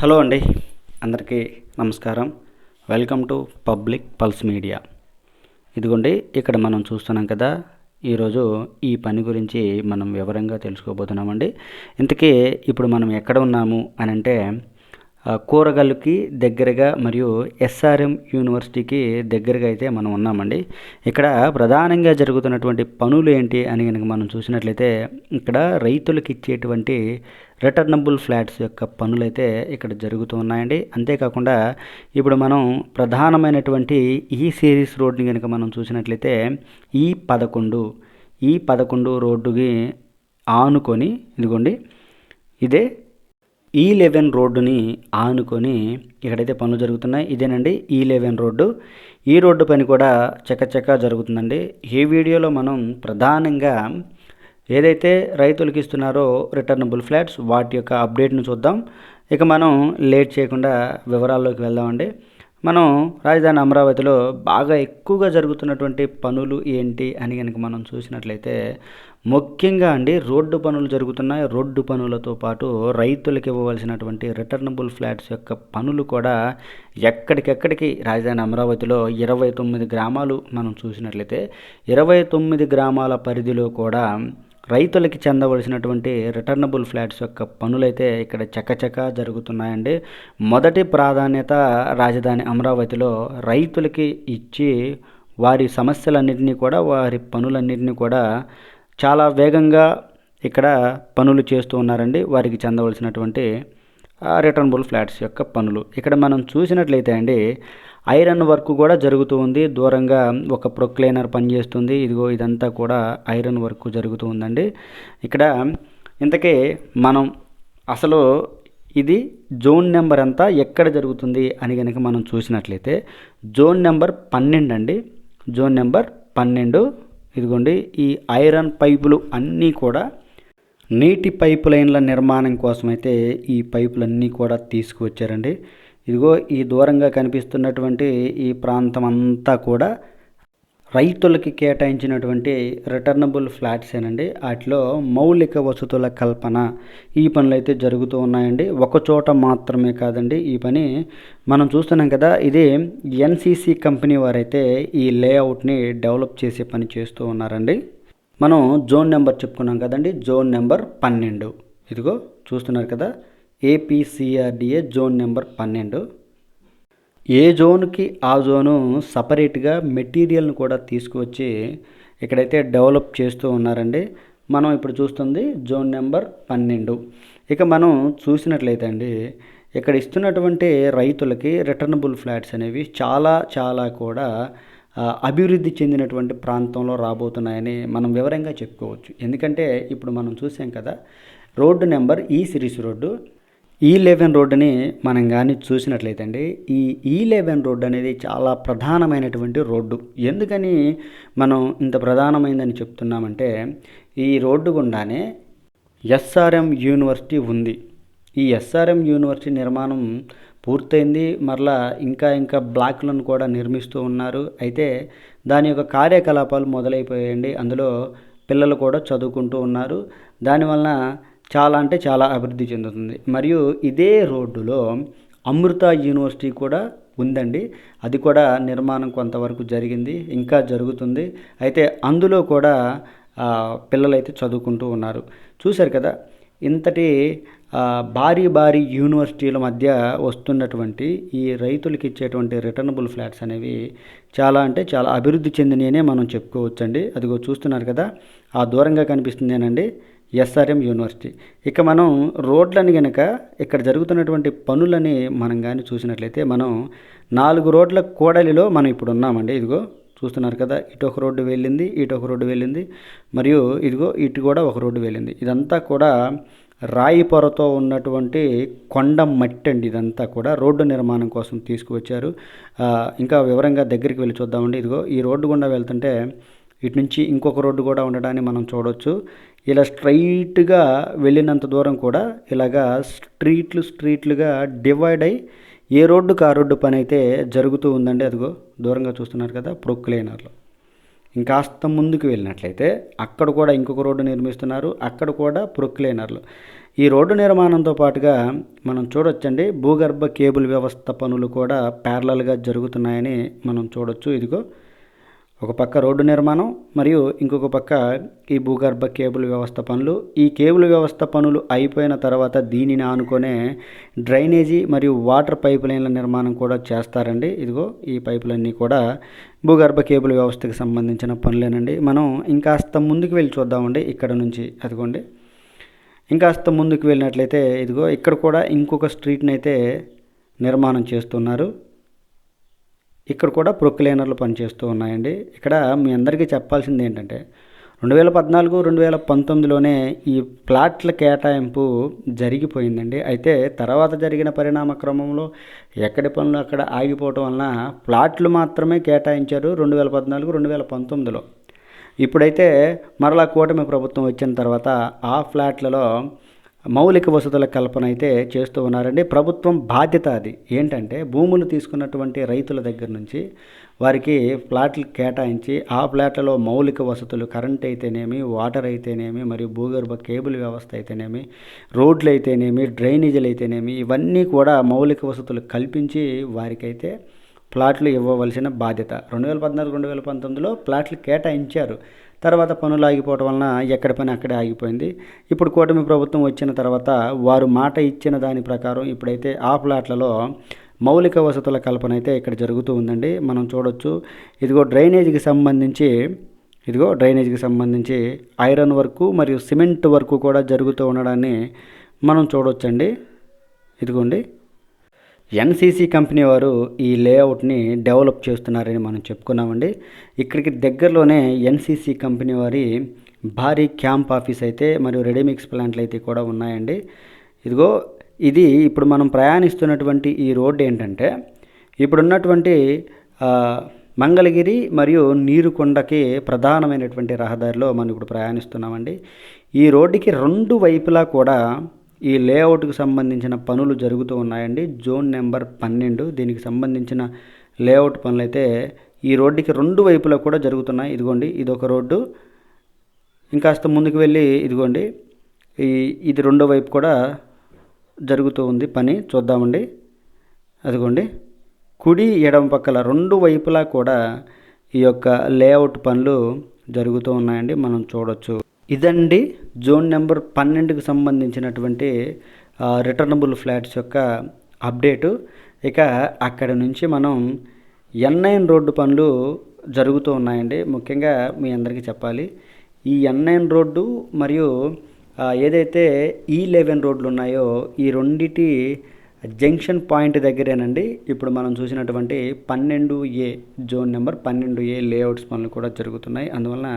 Hello అండి అందరికీ నమస్కారం. Welcome to public pulse media. ఇదిగోండి ఇక్కడ మనం చూస్తున్నాం కదా ఈరోజు ఈ పని గురించి మనం వివరంగా తెలుసుకోబోతున్నామండి. ఇంతకీ ఇప్పుడు మనం ఎక్కడ ఉన్నాము అని అంటే కూరగల్లుకి దగ్గరగా మరియు ఎస్ఆర్ఎం యూనివర్సిటీకి దగ్గరగా అయితే మనం ఉన్నామండి. ఇక్కడ ప్రధానంగా జరుగుతున్నటువంటి పనులు ఏంటి అని కనుక మనం చూసినట్లయితే ఇక్కడ రైతులకు ఇచ్చేటువంటి రిటర్నబుల్ ఫ్లాట్స్ యొక్క పనులైతే ఇక్కడ జరుగుతూ ఉన్నాయండి. అంతేకాకుండా ఇప్పుడు మనం ప్రధానమైనటువంటి ఈ సిరీస్ రోడ్ని కనుక మనం చూసినట్లయితే ఈ పదకొండు ఈ పదకొండు రోడ్డుకి ఆనుకొని ఇదిగోండి ఇదే E ఈ లెవెన్ రోడ్డుని ఆనుకొని ఇక్కడైతే పనులు జరుగుతున్నాయి. ఇదేనండి e ఈ లెవెన్ రోడ్డు. ఈ రోడ్డు పని కూడా చకచకా జరుగుతుందండి. ఈ వీడియోలో మనం ప్రధానంగా ఏదైతే రైతులకు ఇస్తున్నారో రిటర్నబుల్ ఫ్లాట్స్ వాటి యొక్క అప్డేట్ను చూద్దాం. ఇక మనం లేట్ చేయకుండా వివరాల్లోకి వెళ్దామండి. మనం రాజధాని అమరావతిలో బాగా ఎక్కువగా జరుగుతున్నటువంటి పనులు ఏంటి అని కనుక మనం చూసినట్లయితే ముఖ్యంగా అండి రోడ్డు పనులు జరుగుతున్నాయి. రోడ్డు పనులతో పాటు రైతులకు ఇవ్వవలసినటువంటి రిటర్నబుల్ ఫ్లాట్స్ యొక్క పనులు కూడా ఎక్కడికెక్కడికి రాజధాని అమరావతిలో ఇరవై తొమ్మిది గ్రామాలు మనం చూసినట్లయితే ఇరవై తొమ్మిది గ్రామాల పరిధిలో కూడా రైతులకి చెందవలసినటువంటి రిటర్నబుల్ ఫ్లాట్స్ యొక్క పనులైతే ఇక్కడ చకచకా జరుగుతున్నాయండి. మొదటి ప్రాధాన్యత రాజధాని అమరావతిలో రైతులకి ఇచ్చి వారి సమస్యలన్నింటినీ కూడా వారి పనులన్నింటినీ కూడా చాలా వేగంగా ఇక్కడ పనులు చేస్తూ ఉన్నారండి. వారికి చెందవలసినటువంటి రిటర్నబుల్ ఫ్లాట్స్ యొక్క పనులు. ఇక్కడ మనం చూసినట్లయితే అండి ఐరన్ వర్క్ కూడా జరుగుతూ ఉంది. దూరంగా ఒక ప్రొక్లైనర్ పనిచేస్తుంది. ఇదిగో ఇదంతా కూడా ఐరన్ వర్క్ జరుగుతూ ఉందండి. ఇక్కడ ఇంతకీ మనం అసలు ఇది జోన్ నెంబర్ అంతా ఎక్కడ జరుగుతుంది అని కనుక మనం చూసినట్లయితే జోన్ నెంబర్ పన్నెండు అండి. జోన్ నెంబర్ పన్నెండు ఇదిగోండి ఈ ఐరన్ పైపులు అన్నీ కూడా నీటి పైపు లైన్ల నిర్మాణం కోసమైతే ఈ పైపులన్నీ కూడా తీసుకువచ్చారండి. ఇదిగో ఈ దూరంగా కనిపిస్తున్నటువంటి ఈ ప్రాంతం అంతా కూడా రైతులకి కేటాయించినటువంటి రిటర్నబుల్ ఫ్లాట్సేనండి వాటిలో మౌలిక వసతుల కల్పన ఈ పనులు అయితే జరుగుతూ ఉన్నాయండి. ఒక చోట మాత్రమే కాదండి ఈ పని. మనం చూస్తున్నాం కదా ఇది ఎన్సిసి కంపెనీ వారైతే ఈ లేఅవుట్ని డెవలప్ చేసే పని చేస్తూ ఉన్నారండి. మనం జోన్ నెంబర్ చెప్పుకున్నాం కదండి జోన్ నెంబర్ పన్నెండు. ఇదిగో చూస్తున్నారు కదా ఏపీసీఆర్డిఏ జోన్ నెంబర్ పన్నెండు. ఏ జోన్కి ఆ జోను సపరేట్గా మెటీరియల్ని కూడా తీసుకువచ్చి ఇక్కడైతే డెవలప్ చేస్తూ ఉన్నారండి. మనం ఇప్పుడు చూస్తుంది జోన్ నెంబర్ పన్నెండు. ఇక మనం చూసినట్లయితే అండి ఇక్కడ ఇస్తున్నటువంటి రైతులకి రిటర్నబుల్ ఫ్లాట్స్ అనేవి చాలా చాలా కూడా అభివృద్ధి చెందినటువంటి ప్రాంతంలో రాబోతున్నాయని మనం వివరంగా చెప్పుకోవచ్చు. ఎందుకంటే ఇప్పుడు మనం చూసాం కదా road number E series road E E eleven రోడ్డుని మనం కానీ చూసినట్లయితే అండి ఈ e ఈ లెవెన్ రోడ్డు అనేది చాలా ప్రధానమైనటువంటి రోడ్డు. ఎందుకని మనం ఇంత ప్రధానమైందని చెప్తున్నామంటే ఈ రోడ్డు గుండానే ఎస్ఆర్ఎం యూనివర్సిటీ ఉంది. ఈ ఎస్ఆర్ఎం యూనివర్సిటీ నిర్మాణం పూర్తయింది మరలా ఇంకా ఇంకా బ్లాక్లను కూడా నిర్మిస్తూ ఉన్నారు. అయితే దాని యొక్క కార్యకలాపాలు మొదలైపోయాయండి. అందులో పిల్లలు కూడా చదువుకుంటూ ఉన్నారు. దానివలన చాలా అంటే చాలా అభివృద్ధి చెందుతుంది. మరియు ఇదే రోడ్డులో అమృత యూనివర్సిటీ కూడా ఉందండి. అది కూడా నిర్మాణం కొంతవరకు జరిగింది ఇంకా జరుగుతుంది. అయితే అందులో కూడా పిల్లలైతే చదువుకుంటూ ఉన్నారు. చూశారు కదా ఇంతటి భారీ భారీ యూనివర్సిటీల మధ్య వస్తున్నటువంటి ఈ రైతులకి ఇచ్చేటువంటి రిటర్నబుల్ ఫ్లాట్స్ అనేవి చాలా అంటే చాలా అభివృద్ధి చెందిననే మనం చెప్పుకోవచ్చండి. అదిగో చూస్తున్నారు కదా ఆ దూరంగా కనిపిస్తుందేనండి. SRM university. ఇక మనం రోడ్లని కనుక ఇక్కడ జరుగుతున్నటువంటి పనులని మనం కానీ చూసినట్లయితే మనం నాలుగు రోడ్ల కూడలిలో మనం ఇప్పుడు ఉన్నామండి. ఇదిగో చూస్తున్నారు కదా ఇటు ఒక రోడ్డు వెళ్ళింది ఇటు ఒక రోడ్డు వెళ్ళింది మరియు ఇదిగో ఇటు కూడా ఒక రోడ్డు వెళ్ళింది. ఇదంతా కూడా రాయి పొరతో ఉన్నటువంటి కొండ మట్టి అండి ఇదంతా కూడా రోడ్డు నిర్మాణం కోసం తీసుకువచ్చారు. ఇంకా వివరంగా దగ్గరికి వెళ్ళి చూద్దామండి. ఇదిగో ఈ రోడ్డు గుండా వెళ్తుంటే ఇటు నుంచి ఇంకొక రోడ్డు కూడా ఉండడాన్ని మనం చూడవచ్చు ఇలా స్ట్రైట్గా వెళ్ళినంత దూరం కూడా ఇలాగా స్ట్రీట్లు స్ట్రీట్లుగా డివైడ్ అయి ఏ రోడ్డుకు ఆ రోడ్డు పని అయితే జరుగుతూ ఉందండి. అదిగో దూరంగా చూస్తున్నారు కదా ప్రొక్లైనర్లో ఇంకాస్త ముందుకు వెళ్ళినట్లయితే అక్కడ కూడా ఇంకొక రోడ్డు నిర్మిస్తున్నారు. అక్కడ కూడా ప్రొక్లైనర్లు ఈ రోడ్డు నిర్మాణంతో పాటుగా మనం చూడొచ్చండి. భూగర్భ కేబుల్ వ్యవస్థ పనులు కూడా ప్యారలల్గా జరుగుతున్నాయని మనం చూడొచ్చు. ఇదిగో ఒక పక్క రోడ్డు నిర్మాణం మరియు ఇంకొక పక్క ఈ భూగర్భ కేబుల్ వ్యవస్థ పనులు. ఈ కేబుల్ వ్యవస్థ పనులు అయిపోయిన తర్వాత దీనిని ఆనుకొనే డ్రైనేజీ మరియు వాటర్ పైప్ లైన్ల నిర్మాణం కూడా చేస్తారండి. ఇదిగో ఈ పైపులన్నీ కూడా భూగర్భ కేబుల్ వ్యవస్థకి సంబంధించిన పనులేనండి. మనం ఇంకాస్త ముందుకు వెళ్ళి చూద్దామండి ఇక్కడ నుంచి. అదిగోండి. ఇంకాస్త ముందుకు వెళ్ళినట్లయితే ఇదిగో ఇక్కడ కూడా ఇంకొక స్ట్రీట్ని అయితే నిర్మాణం చేస్తున్నారు. ఇక్కడ కూడా ప్రొక్లైనర్లు పనిచేస్తూ ఉన్నాయండి. ఇక్కడ మీ అందరికీ చెప్పాల్సింది ఏంటంటే రెండు వేల పద్నాలుగు రెండు వేల పంతొమ్మిదిలోనే ఈ ప్లాట్ల కేటాయింపు జరిగిపోయిందండి. అయితే తర్వాత జరిగిన పరిణామ క్రమంలో ఎక్కడి పనులు అక్కడ ఆగిపోవటం వలన ప్లాట్లు మాత్రమే కేటాయించారు రెండు వేల పద్నాలుగు రెండు వేల పంతొమ్మిదిలో. ఇప్పుడైతే మరలా కూటమి ప్రభుత్వం వచ్చిన తర్వాత ఆ ఫ్లాట్లలో మౌలిక వసతుల కల్పన అయితే చేస్తూ ఉన్నారండి. ప్రభుత్వం బాధ్యత అది. ఏంటంటే భూములు తీసుకున్నటువంటి రైతుల దగ్గర నుంచి వారికి ఫ్లాట్లు కేటాయించి ఆ ఫ్లాట్లలో మౌలిక వసతులు కరెంట్ అయితేనేమి వాటర్ అయితేనేమి మరియు భూగర్భ కేబుల్ వ్యవస్థ అయితేనేమి రోడ్లు అయితేనేమి డ్రైనేజీలు అయితేనేమి ఇవన్నీ కూడా మౌలిక వసతులు కల్పించి వారికైతే ప్లాట్లు ఇవ్వవలసిన బాధ్యత. రెండు వేల పద్నాలుగు రెండు వేల పంతొమ్మిదిలో ప్లాట్లు కేటాయించారు. తర్వాత పనులు ఆగిపోవడం వలన ఎక్కడ పని అక్కడే ఆగిపోయింది. ఇప్పుడు కూటమి ప్రభుత్వం వచ్చిన తర్వాత వారు మాట ఇచ్చిన దాని ప్రకారం ఇప్పుడైతే ఆ ప్లాట్లలో మౌలిక వసతుల కల్పన అయితే ఇక్కడ జరుగుతూ ఉందండి. మనం చూడొచ్చు ఇదిగో డ్రైనేజీకి సంబంధించి ఇదిగో డ్రైనేజీకి సంబంధించి ఐరన్ వర్కు మరియు సిమెంట్ వర్కు కూడా జరుగుతూ ఉండడాన్ని మనం చూడొచ్చండి. ఇదిగోండి. ఎన్సీసీ కంపెనీ వారు ఈ లేఅవుట్ని డెవలప్ చేస్తున్నారని మనం చెప్పుకున్నామండి. ఇక్కడికి దగ్గరలోనే ఎన్సీసీ కంపెనీ వారి భారీ క్యాంప్ ఆఫీస్ అయితే మరియు రెడీమిక్స్ ప్లాంట్లు అయితే కూడా ఉన్నాయండి. ఇదిగో ఇది ఇప్పుడు మనం ప్రయాణిస్తున్నటువంటి ఈ రోడ్డు ఏంటంటే ఇప్పుడున్నటువంటి మంగళగిరి మరియు నీరుకొండకి ప్రధానమైనటువంటి రహదారిలో మనం ఇప్పుడు ప్రయాణిస్తున్నామండి. ఈ రోడ్డుకి రెండు వైపులా కూడా ఈ లేఅవుట్కి సంబంధించిన పనులు జరుగుతూ ఉన్నాయండి. జోన్ నెంబర్ పన్నెండు. దీనికి సంబంధించిన లేఅవుట్ పనులు అయితే ఈ రోడ్డుకి రెండు వైపులా కూడా జరుగుతున్నాయి. ఇదిగోండి ఇది ఒక రోడ్డు. ఇంకాస్త ముందుకు వెళ్ళి ఇదిగోండి ఈ ఇది రెండో వైపు కూడా జరుగుతూ ఉంది పని. చూద్దామండి. అదిగోండి కుడి ఎడమ పక్కల రెండు వైపులా కూడా ఈ యొక్క లేఅవుట్ పనులు జరుగుతూ ఉన్నాయండి. మనం చూడొచ్చు. ఇదండి జోన్ నెంబర్ పన్నెండుకి సంబంధించినటువంటి రిటర్నబుల్ ఫ్లాట్స్ యొక్క అప్డేటు. ఇక అక్కడ నుంచి మనం ఎన్ఐన్ రోడ్డు పనులు జరుగుతూ ఉన్నాయండి. ముఖ్యంగా మీ అందరికీ చెప్పాలి ఈ ఎన్ఐన్ రోడ్డు మరియు ఏదైతే ఈ లెవెన్ రోడ్లు ఉన్నాయో ఈ రెండిటి జంక్షన్ పాయింట్ దగ్గరేనండి. ఇప్పుడు మనం చూసినటువంటి పన్నెండు ఏ జోన్ నెంబర్ పన్నెండు ఏ లేఅవుట్స్ పనులు కూడా జరుగుతున్నాయి. అందువలన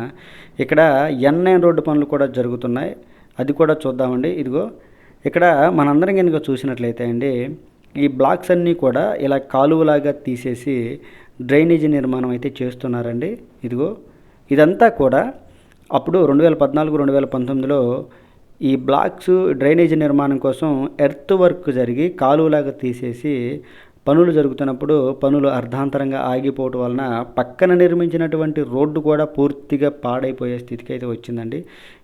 ఇక్కడ ఎన్ఐన్ రోడ్డు పనులు కూడా జరుగుతున్నాయి. అది కూడా చూద్దామండి. ఇదిగో ఇక్కడ మనందరం కనుక చూసినట్లయితే అండి ఈ బ్లాక్స్ అన్నీ కూడా ఇలా కాలువలాగా తీసేసి డ్రైనేజీ నిర్మాణం అయితే చేస్తున్నారండి. ఇదిగో ఇదంతా కూడా అప్పుడు రెండు వేల పద్నాలుగు రెండు వేల పంతొమ్మిదిలో ఈ బ్లాక్స్ డ్రైనేజీ నిర్మాణం కోసం ఎర్త్ వర్క్ జరిగి కాలువలాగా తీసేసి పనులు జరుగుతున్నప్పుడు పనులు అర్ధాంతరంగా ఆగిపోవటం వలన పక్కన నిర్మించినటువంటి రోడ్డు కూడా పూర్తిగా పాడైపోయే స్థితికి అయితే వచ్చిందండి.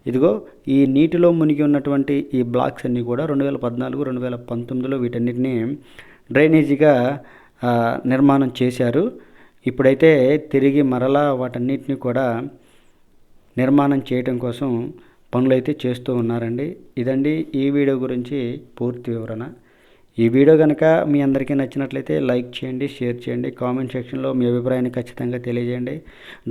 ఇదిగో ఈ నీటిలో మునిగి ఉన్నటువంటి ఈ బ్లాక్స్ అన్నీ కూడా రెండు వేల పద్నాలుగు రెండు వేల పంతొమ్మిదిలో వీటన్నిటిని డ్రైనేజీగా నిర్మాణం చేశారు. ఇప్పుడైతే తిరిగి మరలా వాటన్నిటిని కూడా నిర్మాణం చేయటం కోసం పనులైతే చేస్తూ ఉన్నారండి. ఇదండి ఈ వీడియో గురించి పూర్తి వివరణ. ఈ వీడియో కనుక మీ అందరికీ నచ్చినట్లయితే లైక్ చేయండి షేర్ చేయండి కామెంట్ సెక్షన్లో మీ అభిప్రాయాన్ని ఖచ్చితంగా తెలియజేయండి.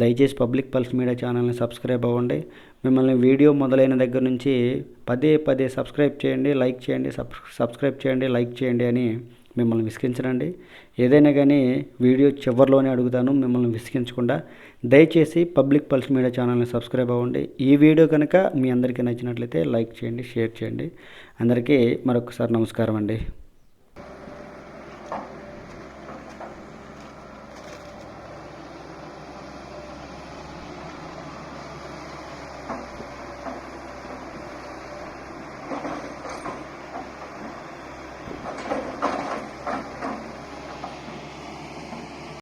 దయచేసి పబ్లిక్ పల్స్ మీడియా ఛానల్ని సబ్స్క్రైబ్ అవ్వండి. మిమ్మల్ని వీడియో మొదలైన దగ్గర నుంచి పదే పదే సబ్స్క్రైబ్ చేయండి లైక్ చేయండి సబ్స్క్రైబ్ చేయండి లైక్ చేయండి అని మిమ్మల్ని విసిగించరండి. ఏదైనా కానీ వీడియో చివరిలోనే అడుగుతాను మిమ్మల్ని విసిగించకుండా. దయచేసి పబ్లిక్ పల్స్ మీడియా ఛానల్ని సబ్స్క్రైబ్ అవ్వండి. ఈ వీడియో కనుక మీ అందరికీ నచ్చినట్లయితే లైక్ చేయండి షేర్ చేయండి. అందరికీ మరొకసారి నమస్కారం అండి.